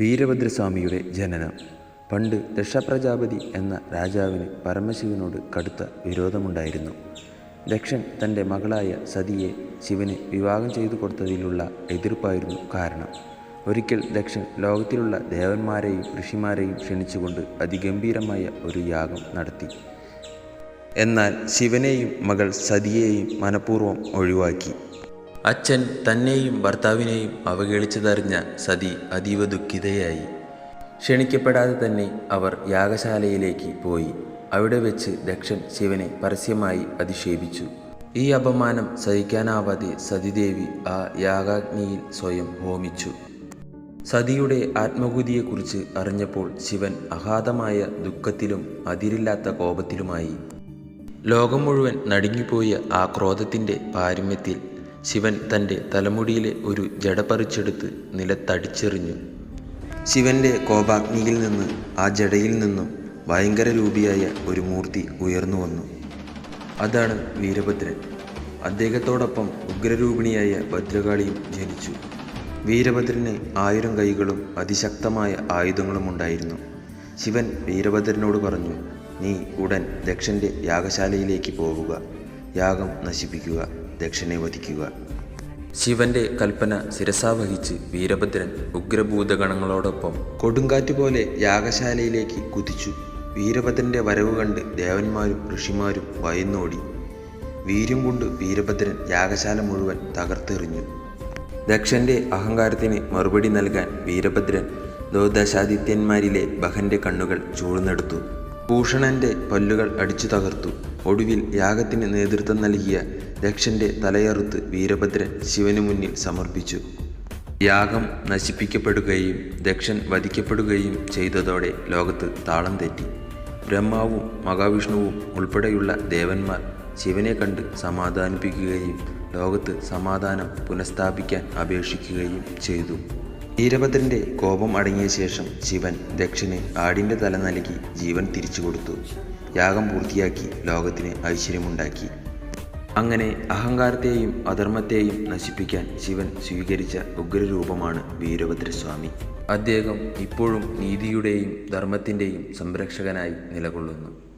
വീരഭദ്രസ്വാമിയുടെ ജനനം. പണ്ട് ദക്ഷപ്രജാപതി എന്ന രാജാവിന് പരമശിവനോട് കടുത്ത വിരോധമുണ്ടായിരുന്നു. ദക്ഷൻ തന്റെ മകളായ സതിയെ ശിവന് വിവാഹം ചെയ്തു കൊടുത്തതിലുള്ള എതിർപ്പായിരുന്നു കാരണം. ഒരിക്കൽ ദക്ഷൻ ലോകത്തിലുള്ള ദേവന്മാരെയും ഋഷിമാരെയും ക്ഷണിച്ചുകൊണ്ട് അതിഗംഭീരമായ ഒരു യാഗം നടത്തി. എന്നാൽ ശിവനെയും മകൾ സതിയെയും മനഃപൂർവം ഒഴിവാക്കി. അച്ഛൻ തന്നെയും ഭർത്താവിനെയും അവഗണിച്ചതറിഞ്ഞ സതി അതീവ ദുഃഖിതയായി. ക്ഷണിക്കപ്പെടാതെ തന്നെ അവർ യാഗശാലയിലേക്ക് പോയി. അവിടെ വെച്ച് ദക്ഷൻ ശിവനെ പരസ്യമായി അധിക്ഷേപിച്ചു. ഈ അപമാനം സഹിക്കാനാവാതെ സതിദേവി ആ യാഗാഗ്നിയിൽ സ്വയം ഹോമിച്ചു. സതിയുടെ ആത്മകുതിയെക്കുറിച്ച് അറിഞ്ഞപ്പോൾ ശിവൻ അഗാധമായ ദുഃഖത്തിലും അതിരില്ലാത്ത കോപത്തിലുമായി. ലോകം മുഴുവൻ നടുങ്ങിപ്പോയ ആ ക്രോധത്തിന്റെ പാരമ്യത്തിൽ ശിവൻ തന്റെ തലമുടിയിലെ ഒരു ജട പറിച്ചെടുത്ത് നിലത്തടിച്ചെറിഞ്ഞു. ശിവന്റെ കോപാഗ്നിയിൽ നിന്ന് ആ ജടയിൽ നിന്നും ഭയങ്കര രൂപിയായ ഒരു മൂർത്തി ഉയർന്നു വന്നു. അതാണ് വീരഭദ്രൻ. അദ്ദേഹത്തോടൊപ്പം ഉഗ്രരൂപിണിയായ ഭദ്രകാളിയും ജനിച്ചു. വീരഭദ്രന് ആയിരം കൈകളും അതിശക്തമായ ആയുധങ്ങളും ഉണ്ടായിരുന്നു. ശിവൻ വീരഭദ്രനോട് പറഞ്ഞു നീ ഉടൻ ദക്ഷന്റെ യാഗശാലയിലേക്ക് പോവുക. യാഗം നശിപ്പിക്കുക. ദക്ഷനെ വധിക്കുക. ശിവന്റെ കൽപ്പന ശിരസാവഹിച്ച് വീരഭദ്രൻ ഉഗ്രഭൂതഗണങ്ങളോടൊപ്പം കൊടുങ്കാറ്റ് പോലെ യാഗശാലയിലേക്ക് കുതിച്ചു. വീരഭദ്രന്റെ വരവ് കണ്ട് ദേവന്മാരും ഋഷിമാരും ഭയന്നോടി. വീര്യം കൊണ്ട് വീരഭദ്രൻ യാഗശാല മുഴുവൻ തകർത്തെറിഞ്ഞു. ദക്ഷന്റെ അഹങ്കാരത്തിന് മറുപടി നൽകാൻ വീരഭദ്രൻ ദ്വദശാദിത്യന്മാരിലെ ബഹന്റെ കണ്ണുകൾ ചൂഴ്ന്നെടുത്തു. ഭൂഷണന്റെ പല്ലുകൾ അടിച്ചു തകർത്തു. ഒടുവിൽ യാഗത്തിന് നേതൃത്വം നൽകിയ ദക്ഷന്റെ തലയറുത്ത് വീരഭദ്രൻ ശിവനു മുന്നിൽ സമർപ്പിച്ചു. യാഗം നശിപ്പിക്കപ്പെടുകയും ദക്ഷൻ വധിക്കപ്പെടുകയും ചെയ്തതോടെ ലോകത്ത് താളം തെറ്റി. ബ്രഹ്മാവും മഹാവിഷ്ണുവും ഉൾപ്പെടെയുള്ള ദേവന്മാർ ശിവനെ കണ്ട് സമാധാനിപ്പിക്കുകയും ലോകത്ത് സമാധാനം പുനഃസ്ഥാപിക്കാൻ അപേക്ഷിക്കുകയും ചെയ്തു. വീരഭദ്രന്റെ കോപം അടങ്ങിയ ശേഷം ശിവൻ ദക്ഷന് ആടിന്റെ തല നൽകി ജീവൻ തിരിച്ചു കൊടുത്തു. യാഗം പൂർത്തിയാക്കി ലോകത്തിന് ഐശ്വര്യമുണ്ടാക്കി. അങ്ങനെ അഹങ്കാരത്തെയും അധർമ്മത്തെയും നശിപ്പിക്കാൻ ശിവൻ സ്വീകരിച്ച ഉഗ്രരൂപമാണ് വീരഭദ്രസ്വാമി. അദ്ദേഹം ഇപ്പോഴും നീതിയുടെയും ധർമ്മത്തിന്റെയും സംരക്ഷകനായി നിലകൊള്ളുന്നു.